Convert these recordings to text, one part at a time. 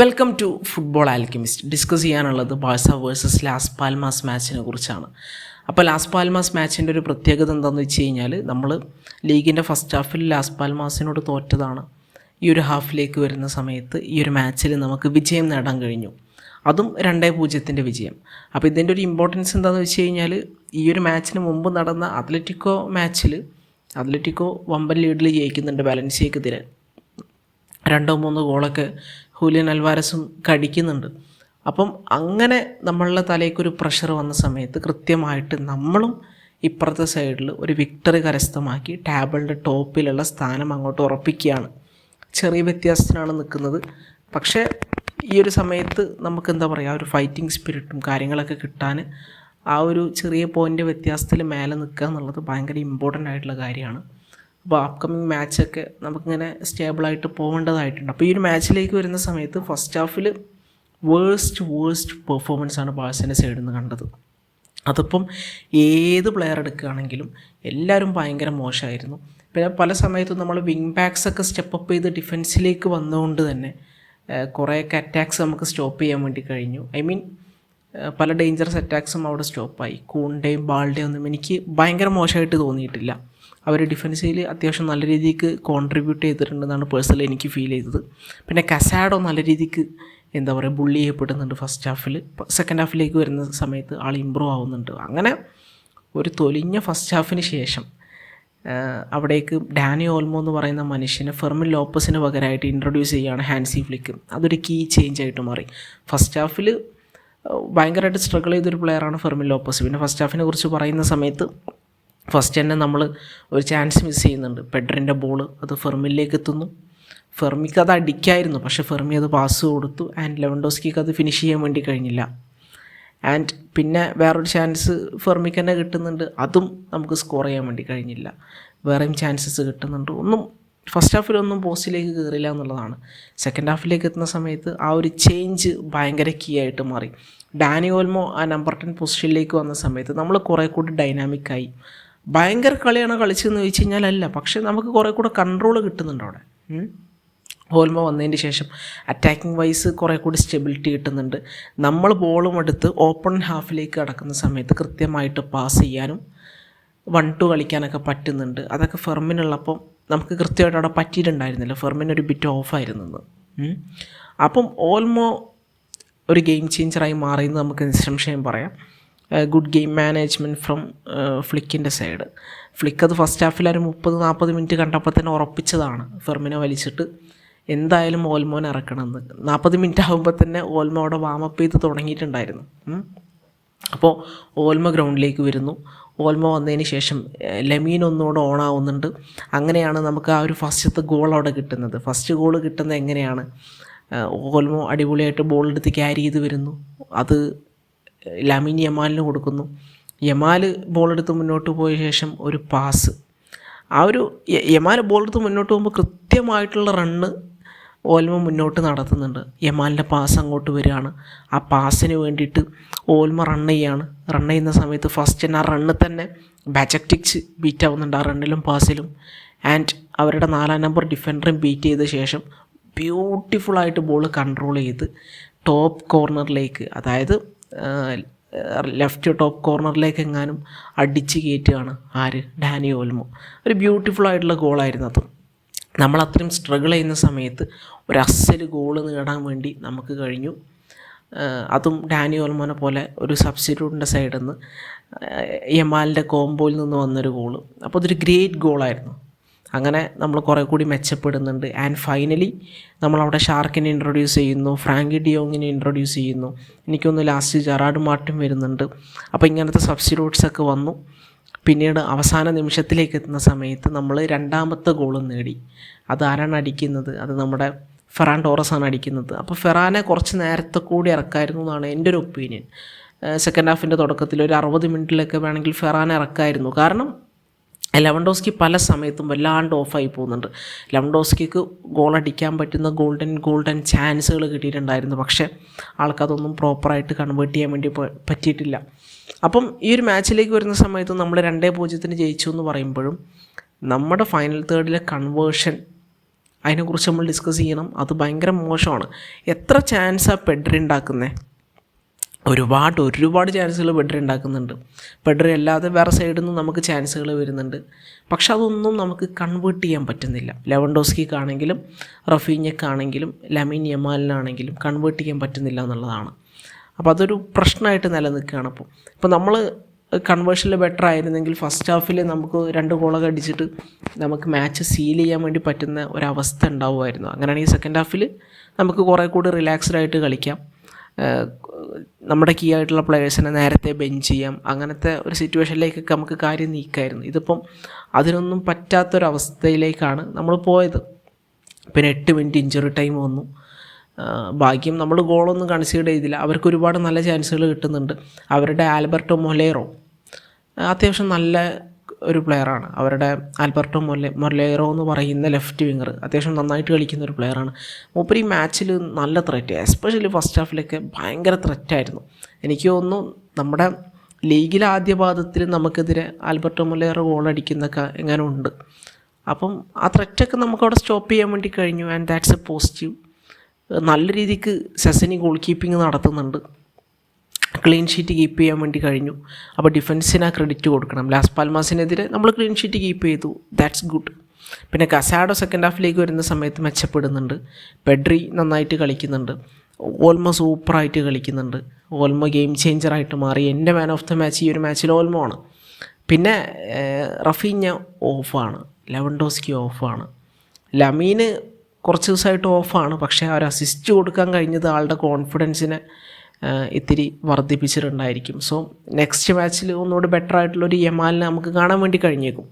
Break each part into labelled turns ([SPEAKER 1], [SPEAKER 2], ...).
[SPEAKER 1] Welcome to football alchemist discuss ചെയ്യാനുള്ളത് Barca versus Las Palmas മാച്ചിനെ കുറിച്ചാണ്. അപ്പോൾ ലാസ് പാൽമാസ് മാച്ചിന്റെ ഒരു പ്രത്യേകത എന്താണെന്ന് വെച്ച് കഴിഞ്ഞാൽ നമ്മൾ ലീഗിന്റെ ഫസ്റ്റ് ഹാഫിൽ ലാസ് പാൽമാസിനോട് തോറ്റതാണ്. ഈ ഒരു ഹാഫിലേക്ക് വരുന്ന സമയത്ത് ഈ ഒരു മാച്ചിൽ നമുക്ക് വിജയം നേടാൻ കഴിഞ്ഞു. അതും രണ്ടേ പൂജ്യത്തിന്റെ വിജയം. അപ്പോൾ ഇതിന്റെ ഒരു ഇമ്പോർട്ടൻസ് എന്താണെന്ന് വെച്ച് കഴിഞ്ഞാൽ ഈ ഒരു മാച്ചിന് മുമ്പ് നടന്ന അത്ലറ്റിക്കോ മാച്ചിൽ അത്ലറ്റിക്കോ വമ്പൻ ലീഡിൽ ജയിക്കുന്നുണ്ട് ബാലൻസിയക്കെതിരെ രണ്ടോ മൂന്നോ ഗോളൊക്കെ ഹൂലിയൻ അൽവാരസും കടിക്കുന്നുണ്ട്. അപ്പം അങ്ങനെ നമ്മളുടെ തലേക്കൊരു പ്രഷർ വന്ന സമയത്ത് കൃത്യമായിട്ട് നമ്മളും ഇപ്പുറത്തെ സൈഡിൽ ഒരു വിക്ടറി കരസ്ഥമാക്കി ടേബിളിന്റെ ടോപ്പിലുള്ള സ്ഥാനം അങ്ങോട്ട് ഉറപ്പിക്കുകയാണ്. ചെറിയ വ്യത്യാസത്തിനാണ് നിൽക്കുന്നത്. പക്ഷേ ഈ ഒരു സമയത്ത് നമുക്ക് എന്താ പറയുക ഒരു ഫൈറ്റിംഗ് സ്പിരിറ്റും കാര്യങ്ങളൊക്കെ കിട്ടാൻ ആ ഒരു ചെറിയ പോയിന്റ് വ്യത്യാസത്തിൽ മേലെ നിൽക്കുക എന്നുള്ളത് ഭയങ്കര ഇമ്പോർട്ടന്റ് ആയിട്ടുള്ള കാര്യമാണ്. അപ്പോൾ അപ്കമിങ് മാച്ചൊക്കെ നമുക്കിങ്ങനെ സ്റ്റേബിളായിട്ട് പോകേണ്ടതായിട്ടുണ്ട്. അപ്പോൾ ഈ ഒരു മാച്ചിലേക്ക് വരുന്ന സമയത്ത് ഫസ്റ്റ് ഹാഫിൽ വേഴ്സ്റ്റ് വേഴ്സ്റ്റ് പെർഫോമൻസ് ആണ് ബാഴ്സന്റെ സൈഡിൽ നിന്ന് കണ്ടത്. അതിപ്പം ഏത് പ്ലെയർ എടുക്കുകയാണെങ്കിലും എല്ലാവരും ഭയങ്കര മോശമായിരുന്നു. പിന്നെ പല സമയത്തും നമ്മൾ വിങ് ബാക്സ് ഒക്കെ സ്റ്റെപ്പ് അപ്പ് ചെയ്ത് ഡിഫൻസിലേക്ക് വന്നുകൊണ്ട് തന്നെ കുറേയൊക്കെ അറ്റാക്സ് നമുക്ക് സ്റ്റോപ്പ് ചെയ്യാൻ വേണ്ടി കഴിഞ്ഞു. ഐ മീൻ പല ഡേഞ്ചറസ് അറ്റാക്സും അവിടെ സ്റ്റോപ്പായി കൂണ്ടയും ബാളിന്റെയും ഒന്നും എനിക്ക് ഭയങ്കര മോശമായിട്ട് തോന്നിയിട്ടില്ല. അവർ ഡിഫൻസിൽ അത്യാവശ്യം നല്ല രീതിക്ക് കോൺട്രിബ്യൂട്ട് ചെയ്തിട്ടുണ്ടെന്നാണ് പേഴ്സണലി എനിക്ക് ഫീൽ ചെയ്തത്. പിന്നെ കസാഡോ നല്ല രീതിക്ക് എന്താ പറയുക ബുള്ളി ചെയ്യപ്പെടുന്നുണ്ട് ഫസ്റ്റ് ഹാഫിൽ സെക്കൻഡ് ഹാഫിലേക്ക് വരുന്ന സമയത്ത് ആൾ ഇമ്പ്രൂവ് ആവുന്നുണ്ട്. അങ്ങനെ ഒരു തൊലിഞ്ഞ ഫസ്റ്റ് ഹാഫിന് ശേഷം അവിടേക്ക് ഡാനി ഓൽമോ എന്ന് പറയുന്ന മനുഷ്യനെ ഫെർമിൻ ലോപ്പസിന് പകരമായിട്ട് ഇൻട്രൊഡ്യൂസ് ചെയ്യുകയാണ് ഹാൻസി ഫ്ലിക്ക്. അതൊരു കീ ചേഞ്ച് ആയിട്ട് മാറി. ഫസ്റ്റ് ഹാഫിൽ ഭയങ്കരമായിട്ട് സ്ട്രഗിൾ ചെയ്തൊരു പ്ലെയറാണ് ഫെർമിൻ ലോപ്പസ്. പിന്നെ ഫസ്റ്റ് ഹാഫിനെ കുറിച്ച് പറയുന്ന സമയത്ത് ഫസ്റ്റ് തന്നെ നമ്മൾ ഒരു ചാൻസ് മിസ് ചെയ്യുന്നുണ്ട്. പെഡറിന്റെ ബോൾ അത് ഫെർമിലേക്ക് എത്തുന്നു. ഫെർമിക്ക് അത് അടിക്കായിരുന്നു. പക്ഷെ ഫെർമി അത് പാസ് കൊടുത്തു. ആൻഡ് ലെവൻഡോസ്കിക്ക് അത് ഫിനിഷ് ചെയ്യാൻ വേണ്ടി കഴിഞ്ഞില്ല. ആൻഡ് പിന്നെ വേറൊരു ചാൻസ് ഫെർമിക്ക് തന്നെ കിട്ടുന്നുണ്ട്. അതും നമുക്ക് സ്കോർ ചെയ്യാൻ വേണ്ടി കഴിഞ്ഞില്ല. വേറെയും ചാൻസസ് കിട്ടുന്നുണ്ട്. ഒന്നും ഫസ്റ്റ് ഹാഫിലൊന്നും പോസ്റ്റിലേക്ക് കയറില്ല എന്നുള്ളതാണ്. സെക്കൻഡ് ഹാഫിലേക്ക് എത്തുന്ന സമയത്ത് ആ ഒരു ചേഞ്ച് ഭയങ്കര കീ ആയിട്ട് മാറി. ഡാനി ഓൽമോ ആ നമ്പർ ടെൻ പൊസിഷനിലേക്ക് വന്ന സമയത്ത് നമ്മൾ കുറേ കൂടി ഡൈനാമിക്കായി ഭയങ്കര കളിയാണ് കളിച്ചതെന്ന് ചോദിച്ചു കഴിഞ്ഞാൽ അല്ല പക്ഷേ നമുക്ക് കുറേ കൂടെ കൺട്രോൾ കിട്ടുന്നുണ്ട് അവിടെ. ഹോൽമ വന്നതിന് ശേഷം അറ്റാക്കിംഗ് വൈസ് കുറേ കൂടി സ്റ്റെബിലിറ്റി കിട്ടുന്നുണ്ട്. നമ്മൾ ബോളും എടുത്ത് ഓപ്പൺ ഹാഫിലേക്ക് കടക്കുന്ന സമയത്ത് കൃത്യമായിട്ട് പാസ് ചെയ്യാനും വൺ ടു കളിക്കാനൊക്കെ പറ്റുന്നുണ്ട്. അതൊക്കെ ഫെർമിനുള്ളപ്പം നമുക്ക് കൃത്യമായിട്ട് അവിടെ പറ്റിയിട്ടുണ്ടായിരുന്നില്ല. ഫെർമിൻ ഒരു ബിറ്റ് ഓഫായിരുന്നു അപ്പം ഓൾമോ ഒരു ഗെയിം ചേഞ്ചറായി മാറിയെന്ന് നമുക്ക് നിസ്സംശയം പറയാം. ഗുഡ് ഗെയിം മാനേജ്മെന്റ് ഫ്രം ഫ്ലിക്കിന്റെ സൈഡ് ഫ്ലിക്ക് അത് ഫസ്റ്റ് ഹാഫിൽ ഒരു മുപ്പത് നാൽപ്പത് മിനിറ്റ് കണ്ടപ്പോൾ തന്നെ ഉറപ്പിച്ചതാണ്. ഫെർമിനെ വലിച്ചിട്ട് എന്തായാലും ഓൽമോൻ ഇറക്കണമെന്ന്. നാൽപ്പത് മിനിറ്റ് ആകുമ്പോൾ തന്നെ ഓൽമോ അവിടെ വാമപ്പ് ചെയ്ത് തുടങ്ങിയിട്ടുണ്ടായിരുന്നു. അപ്പോൾ ഓൽമ ഗ്രൗണ്ടിലേക്ക് വരുന്നു. ഓൽമ വന്നതിന് ശേഷം ലെമീൻ ഒന്നുകൂടെ ഓൺ ആവുന്നുണ്ട്. അങ്ങനെയാണ് നമുക്ക് ആ ഒരു ഫസ്റ്റത്തെ ഗോൾ അവിടെ കിട്ടുന്നത്. ഫസ്റ്റ് ഗോൾ കിട്ടുന്നത് എങ്ങനെയാണ്? ഓൽമോ അടിപൊളിയായിട്ട് ബോളെടുത്ത് ക്യാരി ചെയ്ത് വരുന്നു. അത് ലാമിൻ യമാലിന് കൊടുക്കുന്നു. യമാൽ ബോളെടുത്ത് മുന്നോട്ട് പോയ ശേഷം ഒരു പാസ്. ആ ഒരു യമാൽ ബോളെടുത്ത് മുന്നോട്ട് പോകുമ്പോൾ കൃത്യമായിട്ടുള്ള റണ്ണ് ഓൽമ മുന്നോട്ട് നടത്തുന്നുണ്ട്. യമാലിന്റെ പാസ് അങ്ങോട്ട് വരികയാണ്. ആ പാസിന് വേണ്ടിയിട്ട് ഓൽമ റൺ ചെയ്യാണ്. റൺ ചെയ്യുന്ന സമയത്ത് ഫസ്റ്റ് തന്നെ ആ റണ്ണ് തന്നെ ബജക്റ്റിക്സ് ബീറ്റ് ആവുന്നുണ്ട് ആ റണ്ണിലും പാസിലും. ആൻഡ് അവരുടെ നാലാം നമ്പർ ഡിഫൻഡറും ബീറ്റ് ചെയ്ത ശേഷം ബ്യൂട്ടിഫുള്ളായിട്ട് ബോൾ കൺട്രോൾ ചെയ്ത് ടോപ്പ് കോർണറിലേക്ക് അതായത് ലെഫ്റ്റ് ടോപ്പ് കോർണറിലേക്ക് എങ്ങാനും അടിച്ച് കയറ്റുകയാണ് ആര്? Dani Olmo. ഒരു ബ്യൂട്ടിഫുൾ ആയിട്ടുള്ള ഗോളായിരുന്നു അത്. നമ്മൾ അത്രയും സ്ട്രഗിൾ ചെയ്യുന്ന സമയത്ത് ഒരു അസൽ ഗോൾ നേടാൻ വേണ്ടി നമുക്ക് കഴിഞ്ഞു. അതും ഡാനി ഓൽമോനെ പോലെ ഒരു സബ്സ്റ്റിറ്റ്യൂട്ടിന്റെ സൈഡിൽ നിന്ന് യമാലിന്റെ കോംബോയിൽ നിന്ന് വന്നൊരു ഗോൾ അപ്പോൾ അതൊരു ഗ്രേറ്റ് ഗോളായിരുന്നു അങ്ങനെ നമ്മൾ കുറേ കൂടി മെച്ചപ്പെടുന്നുണ്ട്. ആൻഡ് ഫൈനലി നമ്മളവിടെ ഷാർക്കിനെ ഇൻട്രൊഡ്യൂസ് ചെയ്യുന്നു ഫ്രാങ്കി ഡിയോങ്ങിനെ ഇൻട്രൊഡ്യൂസ് ചെയ്യുന്നു. എനിക്കൊന്ന് ലാസ്റ്റ് ജെറാഡ് മാർട്ടിൻ വരുന്നുണ്ട്. അപ്പോൾ ഇങ്ങനത്തെ സബ്സ്റ്റിറ്റ്യൂട്ട്സ് ഒക്കെ വന്നു. പിന്നീട് അവസാന നിമിഷത്തിലേക്ക് എത്തുന്ന സമയത്ത് നമ്മൾ രണ്ടാമത്തെ ഗോളും നേടി. അത് ആരാണ് അടിക്കുന്നത്? അത് നമ്മുടെ ഫെറാൻ ടോറസ് ആണ് അടിക്കുന്നത്. അപ്പോൾ ഫെറാനെ കുറച്ച് നേരത്തെ കൂടി ഇറക്കായിരുന്നു എന്നാണ് എന്റെ ഒരു ഒപ്പീനിയൻ സെക്കൻഡ് ഹാഫിന്റെ തുടക്കത്തിൽ ഒരു അറുപത് മിനിറ്റിലൊക്കെ വേണമെങ്കിൽ ഫെറാൻ ഇറക്കായിരുന്നു. കാരണം ലെവൻഡോസ്കി പല സമയത്തും വല്ലാണ്ട് ഓഫായി പോകുന്നുണ്ട്. ലെവൻഡോസ്കിക്ക് ഗോൾ അടിക്കാൻ പറ്റുന്ന ഗോൾഡൻ ഗോൾഡൻ ചാൻസുകൾ കിട്ടിയിട്ടുണ്ടായിരുന്നു. പക്ഷേ ആൾക്കതൊന്നും പ്രോപ്പറായിട്ട് കൺവേർട്ട് ചെയ്യാൻ വേണ്ടി പറ്റിയിട്ടില്ല. അപ്പം ഈ ഒരു മാച്ചിലേക്ക് വരുന്ന സമയത്ത് നമ്മൾ രണ്ടേ പൂജ്യത്തിന് ജയിച്ചു എന്ന് പറയുമ്പോഴും നമ്മുടെ ഫൈനൽ തേർഡിലെ കൺവേർഷൻ അതിനെക്കുറിച്ച് നമ്മൾ ഡിസ്കസ് ചെയ്യണം. അത് ഭയങ്കര മോശമാണ്. എത്ര ചാൻസാണ് പെഡ്രി ഉണ്ടാക്കുന്നത് ഒരുപാട് ഒരുപാട് ചാൻസുകൾ ബെഡ്രി ഉണ്ടാക്കുന്നുണ്ട്. ബെഡ്രി അല്ലാതെ വേറെ സൈഡിൽ നിന്ന് നമുക്ക് ചാൻസുകൾ വരുന്നുണ്ട്. പക്ഷെ അതൊന്നും നമുക്ക് കൺവേർട്ട് ചെയ്യാൻ പറ്റുന്നില്ല. ലെവൻഡോസ്കിക്കാണെങ്കിലും റഫീഞ്ഞക്കാണെങ്കിലും ലമീൻ യമാലിനാണെങ്കിലും കൺവേർട്ട് ചെയ്യാൻ പറ്റുന്നില്ല എന്നുള്ളതാണ്. അപ്പോൾ അതൊരു പ്രശ്നമായിട്ട് നിലനിൽക്കുകയാണ് അപ്പോൾ ഇപ്പോൾ നമ്മൾ കൺവേർഷനിൽ ബെറ്റർ ആയിരുന്നെങ്കിൽ ഫസ്റ്റ് ഹാഫിൽ നമുക്ക് രണ്ട് ഗോളൊക്കെ അടിച്ചിട്ട് നമുക്ക് മാച്ച് സീൽ ചെയ്യാൻ വേണ്ടി പറ്റുന്ന ഒരവസ്ഥ ഉണ്ടാവുമായിരുന്നു. അങ്ങനെയാണെങ്കിൽ സെക്കൻഡ് ഹാഫിൽ നമുക്ക് കുറേ കൂടി റിലാക്സ്ഡ് ആയിട്ട് കളിക്കാം. നമ്മുടെ കീ ആയിട്ടുള്ള പ്ലെയേഴ്സിനെ നേരത്തെ ബെഞ്ച് ചെയ്യാം. അങ്ങനത്തെ ഒരു സിറ്റുവേഷനിലേക്കൊക്കെ നമുക്ക് കാര്യം നീക്കായിരുന്നു. ഇതിപ്പം അതിനൊന്നും പറ്റാത്തൊരവസ്ഥയിലേക്കാണ് നമ്മൾ പോയത്. പിന്നെ എട്ട് മിനിറ്റ് ഇഞ്ചുറി ടൈം വന്നു. ഭാഗ്യം നമ്മൾ ഗോളൊന്നും കൺസീഡ് ചെയ്തില്ല. അവർക്ക് ഒരുപാട് നല്ല ചാൻസുകൾ കിട്ടുന്നുണ്ട്. അവരുടെ ആൽബർട്ടോ മൊലേറോ അത്യാവശ്യം നല്ല ഒരു പ്ലെയറാണ് അവരുടെ ആൽബർട്ടോ മൊല്ലെ മൊല്ലേറോ എന്ന് പറയുന്ന ലെഫ്റ്റ് വിങ്ങർ അത്യാവശ്യം നന്നായിട്ട് കളിക്കുന്ന ഒരു പ്ലെയറാണ് മൂപ്പര് ഈ മാച്ചിൽ നല്ല ത്രെറ്റ് എസ്പെഷ്യലി ഫസ്റ്റ് ഹാഫിലൊക്കെ ഭയങ്കര ത്രെറ്റായിരുന്നു എനിക്ക് തോന്നുന്നു നമ്മുടെ ലീഗിലെ ആദ്യ പാദത്തിൽ നമുക്കെതിരെ ആൽബർട്ടോ മൊല്ലേറോ ഗോളടിക്കുന്നൊക്കെ എങ്ങനെ ഉണ്ട്. അപ്പം ആ ത്രെറ്റൊക്കെ നമുക്കവിടെ സ്റ്റോപ്പ് ചെയ്യാൻ വേണ്ടി കഴിഞ്ഞു. ആൻഡ് ദാറ്റ്സ് എ പോസിറ്റീവ് നല്ല രീതിക്ക് സെസനി ഗോൾ കീപ്പിംഗ് നടത്തുന്നുണ്ട്. ക്ലീൻ ഷീറ്റ് കീപ്പ് ചെയ്യാൻ വേണ്ടി കഴിഞ്ഞു. അപ്പോൾ ഡിഫൻസിന് ആ ക്രെഡിറ്റ് കൊടുക്കണം. ലാസ് പാൽമാസിനെതിരെ നമ്മൾ ക്ലീൻ ഷീറ്റ് കീപ്പ് ചെയ്തു. ദാറ്റ്സ് ഗുഡ് പിന്നെ കസാഡോ സെക്കൻഡ് ഹാഫിലേക്ക് വരുന്ന സമയത്ത് മെച്ചപ്പെടുന്നുണ്ട്. പെഡ്രി നന്നായിട്ട് കളിക്കുന്നുണ്ട്. ഓൾമോ സൂപ്പറായിട്ട് കളിക്കുന്നുണ്ട്. ഓൾമോ ഗെയിം ചേഞ്ചറായിട്ട് മാറി. എന്റെ മാൻ ഓഫ് ദ മാച്ച് ഈ ഒരു മാച്ചിൽ ഓൾമോ ആണ്. പിന്നെ റഫീഞ്ഞ ഓഫാണ് ലെവൻഡോസ്കി ഓഫാണ് ലമീന് കുറച്ച് ദിവസമായിട്ട് ഓഫാണ് പക്ഷേ ആ ഒരു അസിസ്റ്റ് കൊടുക്കാൻ കഴിഞ്ഞത് ആളുടെ കോൺഫിഡൻസിനെ ഇത്തിരി വർദ്ധിപ്പിച്ചിട്ടുണ്ടായിരിക്കും. സോ നെക്സ്റ്റ് മാച്ചിൽ ഒന്നുകൂടി ബെറ്റർ ആയിട്ടുള്ളൊരു യമാലിനെ നമുക്ക് കാണാൻ വേണ്ടി കഴിഞ്ഞേക്കും.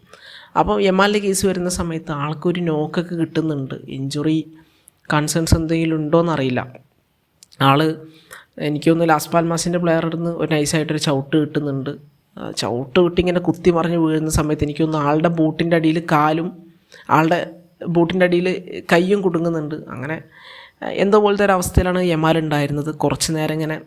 [SPEAKER 1] അപ്പോൾ യമാലിന്റെ കേസ് വരുന്ന സമയത്ത് ആൾക്കൊരു നോക്കൊക്കെ കിട്ടുന്നുണ്ട്. ഇഞ്ചുറി കൺസേൺസ് എന്തെങ്കിലും ഉണ്ടോ എന്നറിയില്ല ആൾ എനിക്ക് തോന്നുന്നു ലാസ് പാൽമാസിന്റെ പ്ലെയറിൽ നിന്ന് ഒരു നൈസായിട്ടൊരു ചവിട്ട് കിട്ടുന്നുണ്ട്. ചവിട്ട് വിട്ട് ഇങ്ങനെ കുത്തി മറിഞ്ഞ് വീഴുന്ന സമയത്ത് എനിക്ക് തോന്നുന്നു ആളുടെ ബൂട്ടിന്റെ അടിയിൽ കാലും ആളുടെ ബൂട്ടിന്റെ അടിയിൽ കയ്യും കുടുങ്ങുന്നുണ്ട്. അങ്ങനെ എന്തോ പോലത്തെ അവസ്ഥയിലാണ് യമാൽ ഉണ്ടായിരുന്നത്? കുറച്ച് നേരം ഇങ്ങനെ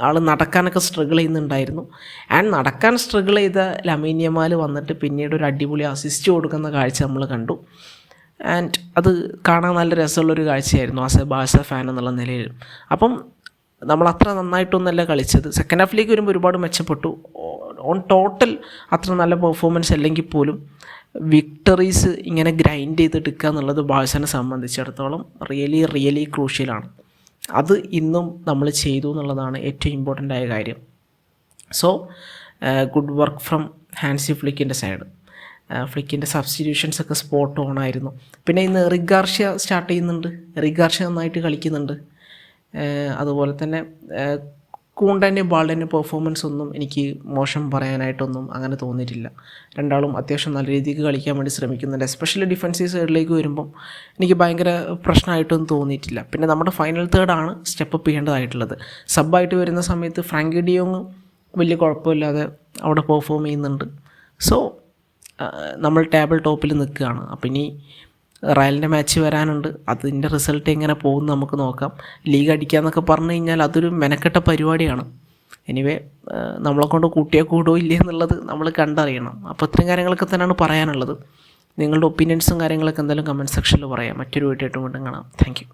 [SPEAKER 1] ആൾ നടക്കാനൊക്കെ സ്ട്രഗിൾ ചെയ്യുന്നുണ്ടായിരുന്നു. ആൻഡ് നടക്കാൻ സ്ട്രഗിൾ ചെയ്ത ലമീൻ യമാൽ വന്നിട്ട് പിന്നീട് ഒരു അടിപൊളി അസിസ്റ്റ് കൊടുക്കുന്ന കാഴ്ച നമ്മൾ കണ്ടു. ആൻഡ് അത് കാണാൻ നല്ല രസമുള്ളൊരു കാഴ്ചയായിരുന്നു ആസ് എ ബാഴ്സ ഫാൻ എന്നുള്ള നിലയിൽ. അപ്പം നമ്മൾ അത്ര നന്നായിട്ടൊന്നല്ല കളിച്ചത്. സെക്കൻഡ് ഹാഫിലേക്ക് വരുമ്പോൾ ഒരുപാട് മെച്ചപ്പെട്ടു. ഓൺ ടോട്ടൽ അത്ര നല്ല പെർഫോമൻസ് അല്ലെങ്കിൽ പോലും വിക്ടറീസ് ഇങ്ങനെ ഗ്രൈൻഡ് ചെയ്തെടുക്കുക എന്നുള്ളത് ബാഴ്സനെ സംബന്ധിച്ചിടത്തോളം റിയലി റിയലി ക്രൂഷ്യലാണ് അത് ഇന്നും നമ്മൾ ചെയ്തു എന്നുള്ളതാണ് ഏറ്റവും ഇമ്പോർട്ടന്റ് ആയ കാര്യം. So good work from Hansi ഫ്ലിക്കിന്റെ side ഫ്ലിക്കിന്റെ സബ്സ്റ്റിറ്റ്യൂഷൻസ് ഒക്കെ സ്പോട്ട് ഓൺ ആയിരുന്നു. പിന്നെ ഇന്ന് റിഗാർഷ്യ സ്റ്റാർട്ട് ചെയ്യുന്നുണ്ട്. റിഗാർഷ്യ നന്നായിട്ട് കളിക്കുന്നുണ്ട്. അതുപോലെ തന്നെ ഏഹ് കൂണ്ടന്റെയും ബാളിന്റെയും പെർഫോമൻസ് ഒന്നും എനിക്ക് മോശം പറയാനായിട്ടൊന്നും അങ്ങനെ തോന്നിയിട്ടില്ല. രണ്ടാളും അത്യാവശ്യം നല്ല രീതിക്ക് കളിക്കാൻ വേണ്ടി ശ്രമിക്കുന്നുണ്ട്. എസ്പെഷ്യലി ഡിഫൻസീവ് സൈഡിലേക്ക് വരുമ്പം എനിക്ക് ഭയങ്കര പ്രശ്നമായിട്ടൊന്നും തോന്നിയിട്ടില്ല. പിന്നെ നമ്മുടെ ഫൈനൽ തേർഡാണ് സ്റ്റെപ്പ് ചെയ്യേണ്ടതായിട്ടുള്ളത്. സബ്ബായിട്ട് വരുന്ന സമയത്ത് ഫ്രാങ്കി ഡിയോങ് വലിയ കുഴപ്പമില്ലാതെ അവിടെ പെർഫോം ചെയ്യുന്നുണ്ട്. സോ നമ്മൾ ടേബിൾ ടോപ്പിൽ നിൽക്കുകയാണ്. അപ്പം ഇനി റയലിന്റെ മാച്ച് വരാനുണ്ട്. അതിന്റെ റിസൾട്ട് എങ്ങനെ പോകും നമുക്ക് നോക്കാം. ലീഗ് അടിക്കാമെന്നൊക്കെ പറഞ്ഞു കഴിഞ്ഞാൽ അതൊരു മെനക്കെട്ട പരിപാടിയാണ്. എനിവേ നമ്മളെ കൊണ്ട് കൂട്ടിയാൽ കൂടോ ഇല്ലേ എന്നുള്ളത് നമ്മൾ കണ്ടറിയണം. അപ്പോൾ ഇത്തരം കാര്യങ്ങളൊക്കെ തന്നെയാണ് പറയാനുള്ളത്. നിങ്ങളുടെ ഒപ്പീനിയൻസും കാര്യങ്ങളൊക്കെ എന്തായാലും കമന്റ് സെക്ഷനിൽ പറയാം. മറ്റൊരു വീട്ടിൽ വീണ്ടും കാണാം. താങ്ക്